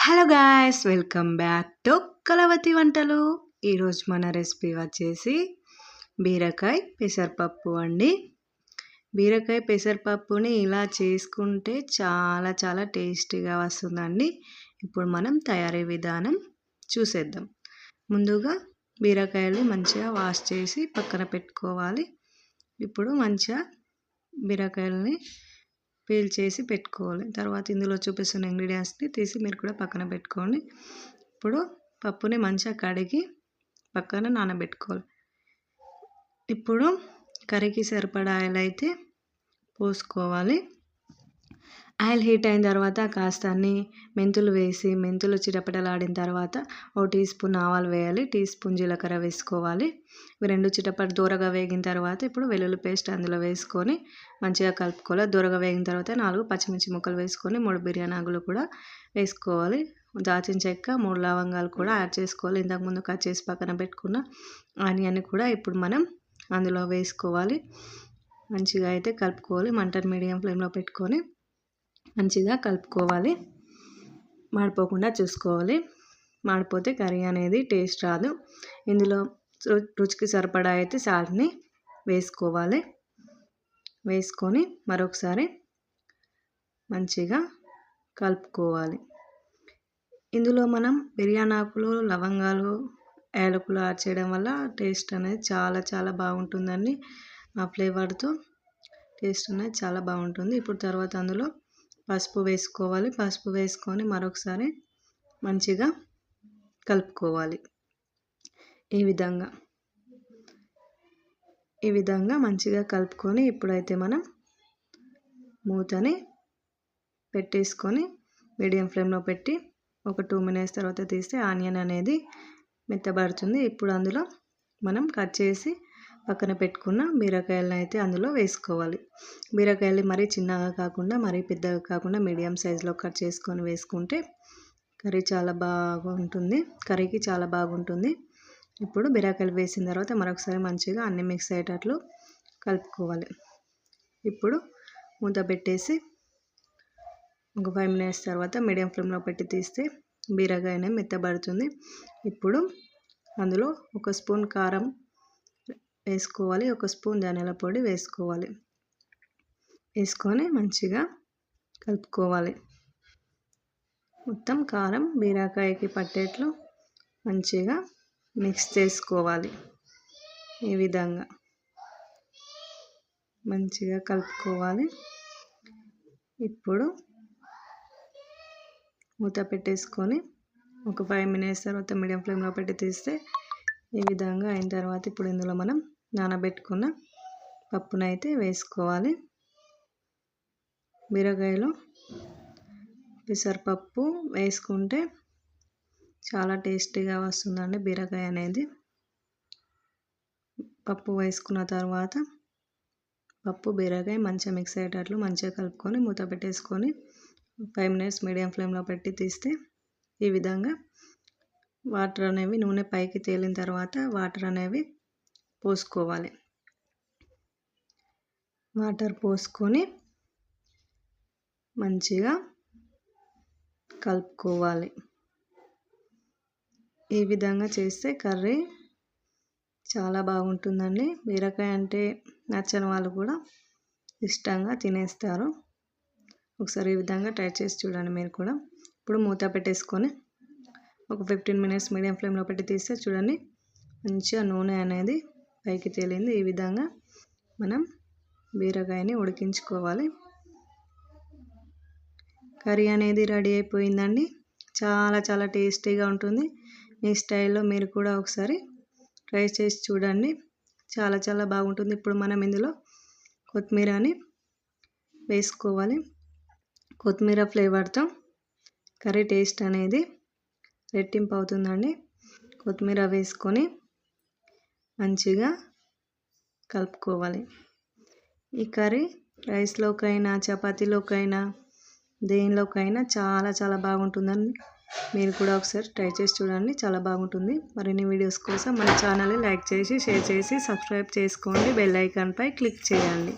Hello guys welcome back to Kalavathi వంటలు ఈరోజు మన రెసిపీ వచ్చేసి బీరకాయ పెసరపప్పు అండి. బీరకాయ పెసరపప్పుని ఇలా చేసుకుంటే చాలా చాలా టేస్టీగా వస్తుందండి. ఇప్పుడు మనం తయారీ విధానం చూసేద్దాం. ముందుగా బీరకాయలు మంచిగా వాష్ చేసి పక్కన పెట్టుకోవాలి. ఇప్పుడు మంచిగా బీరకాయలని పీల్ చేసి పెట్టుకోవాలి. తర్వాత ఇందులో చూపిస్తున్న ఇంగ్రీడియంట్స్ని తీసి మీరు కూడా పక్కన పెట్టుకోండి. ఇప్పుడు పప్పుని మంచిగా కడిగి పక్కన నానబెట్టుకోవాలి. ఇప్పుడు కర్రీకి సరిపడా ఆయిల్ అయితే పోసుకోవాలి. ఆయిల్ హీట్ అయిన తర్వాత కాస్త అన్ని మెంతులు వేసి మెంతులు చిటపటలాడిన తర్వాత ఓ టీ స్పూన్ ఆవాలు వేయాలి. టీ స్పూన్ జీలకర్ర వేసుకోవాలి. ఇవి రెండు చిటపట దూరగా వేగిన తర్వాత ఇప్పుడు వెల్లుల్లి పేస్ట్ అందులో వేసుకొని మంచిగా కలుపుకోవాలి. దూరగా వేగిన తర్వాత నాలుగు పచ్చిమిర్చి ముక్కలు వేసుకొని మూడు బిర్యానీ ఆకులు కూడా వేసుకోవాలి. దాచిన చెక్క మూడు లవంగాలు కూడా యాడ్ చేసుకోవాలి. ఇంతకుముందు కట్ చేసి పక్కన పెట్టుకున్న ఆనియన్ కూడా ఇప్పుడు మనం అందులో వేసుకోవాలి. మంచిగా అయితే కలుపుకోవాలి. మంటను మీడియం ఫ్లేమ్లో పెట్టుకొని మంచిగా కలుపుకోవాలి. మాడిపోకుండా చూసుకోవాలి. మాడిపోతే కర్రీ అనేది టేస్ట్ రాదు. ఇందులో రుచికి సరిపడా అయితే సాల్ట్ని వేసుకోవాలి. వేసుకొని మరొకసారి మంచిగా కలుపుకోవాలి. ఇందులో మనం బిర్యానీ ఆకులు లవంగాలు యాలకులు యాడ్ చేయడం వల్ల టేస్ట్ అనేది చాలా చాలా బాగుంటుందండి. ఆ ఫ్లేవర్తో టేస్ట్ అనేది చాలా బాగుంటుంది. ఇప్పుడు తర్వాత అందులో పసుపు వేసుకోవాలి. పసుపు వేసుకొని మరొకసారి మంచిగా కలుపుకోవాలి. ఈ విధంగా. ఈ విధంగా మంచిగా కలుపుకొని ఇప్పుడైతే మనం మూతని పెట్టేసుకొని మీడియం ఫ్లేమ్లో పెట్టి ఒక టూ మినిట్స్ తర్వాత తీస్తే ఆనియన్ అనేది మెత్తబడుతుంది. ఇప్పుడు అందులో మనం కట్ చేసి పక్కన పెట్టుకున్న బీరకాయలను అయితే అందులో వేసుకోవాలి. బీరకాయలు మరీ చిన్నగా కాకుండా మరీ పెద్దగా కాకుండా మీడియం సైజులో కట్ చేసుకొని వేసుకుంటే కర్రీ చాలా బాగుంటుంది. కర్రీకి చాలా బాగుంటుంది. ఇప్పుడు బీరకాయలు వేసిన తర్వాత మరొకసారి మంచిగా అన్ని మిక్స్ అయ్యేటట్లు కలుపుకోవాలి. ఇప్పుడు మూత పెట్టేసి ఒక ఫైవ్ మినిట్స్ తర్వాత మీడియం ఫ్లేమ్లో పెట్టి తీస్తే బీరకాయనే మెత్తబడుతుంది. ఇప్పుడు అందులో ఒక స్పూన్ కారం వేసుకోవాలి. ఒక స్పూన్ ధనియాల పొడి వేసుకోవాలి. వేసుకొని మంచిగా కలుపుకోవాలి. మొత్తం కారం బీరకాయకి పట్టేట్లు మంచిగా మిక్స్ చేసుకోవాలి. ఈ విధంగా మంచిగా కలుపుకోవాలి. ఇప్పుడు మూత పెట్టేసుకొని ఒక ఫైవ్ మినిట్స్ తర్వాత మీడియం ఫ్లేమ్లో పెట్టి తీస్తే ఈ విధంగా అయిన తర్వాత ఇప్పుడు ఇందులో మనం నానబెట్టుకున్న పప్పునైతే వేసుకోవాలి. బీరకాయలో పెసరపప్పు వేసుకుంటే చాలా టేస్టీగా వస్తుందండి బీరకాయ అనేది. పప్పు వేసుకున్న తర్వాత పప్పు బీరకాయ మంచిగా మిక్స్ అయ్యేటట్లు మంచిగా కలుపుకొని మూత పెట్టేసుకొని ఫైవ్ మినిట్స్ మీడియం ఫ్లేమ్లో పెట్టి తీస్తే ఈ విధంగా వాటర్ అనేవి నూనె పైకి తేలిన తర్వాత వాటర్ అనేవి పోసుకోవాలి. వాటర్ పోసుకొని మంచిగా కలుపుకోవాలి. ఈ విధంగా చేస్తే కర్రీ చాలా బాగుంటుందండి. బీరకాయ అంటే నచ్చని వాళ్ళు కూడా ఇష్టంగా తినేస్తారు. ఒకసారి ఈ విధంగా ట్రై చేసి చూడండి మీరు కూడా. ఇప్పుడు మూత పెట్టేసుకొని ఒక ఫిఫ్టీన్ మినిట్స్ మీడియం ఫ్లేమ్లో పెట్టి తీస్తే చూడండి మంచిగా నూనె అనేది పైకి తేలింది. ఈ విధంగా మనం బీరకాయని ఉడికించుకోవాలి. కర్రీ అనేది రెడీ అయిపోయిందండి. చాలా చాలా టేస్టీగా ఉంటుంది. మీ స్టైల్లో మీరు కూడా ఒకసారి ట్రై చేసి చూడండి. చాలా చాలా బాగుంటుంది. ఇప్పుడు మనం ఇందులో కొత్తిమీరని వేసుకోవాలి. కొత్తిమీర ఫ్లేవర్తో కర్రీ టేస్ట్ అనేది రెట్టింపు అవుతుందండి. కొత్తిమీర వేసుకొని మంచిగా కలుపుకోవాలి. ఈ కర్రీ రైస్లోకైనా చపాతీలోకైనా దేనిలోకైనా చాలా చాలా బాగుంటుందండి. మీరు కూడా ఒకసారి ట్రై చేసి చూడండి. చాలా బాగుంటుంది. మరిన్ని వీడియోస్ కోసం మన ఛానల్ని లైక్ చేసి షేర్ చేసి సబ్స్క్రైబ్ చేసుకోండి. బెల్ ఐకాన్పై క్లిక్ చేయండి.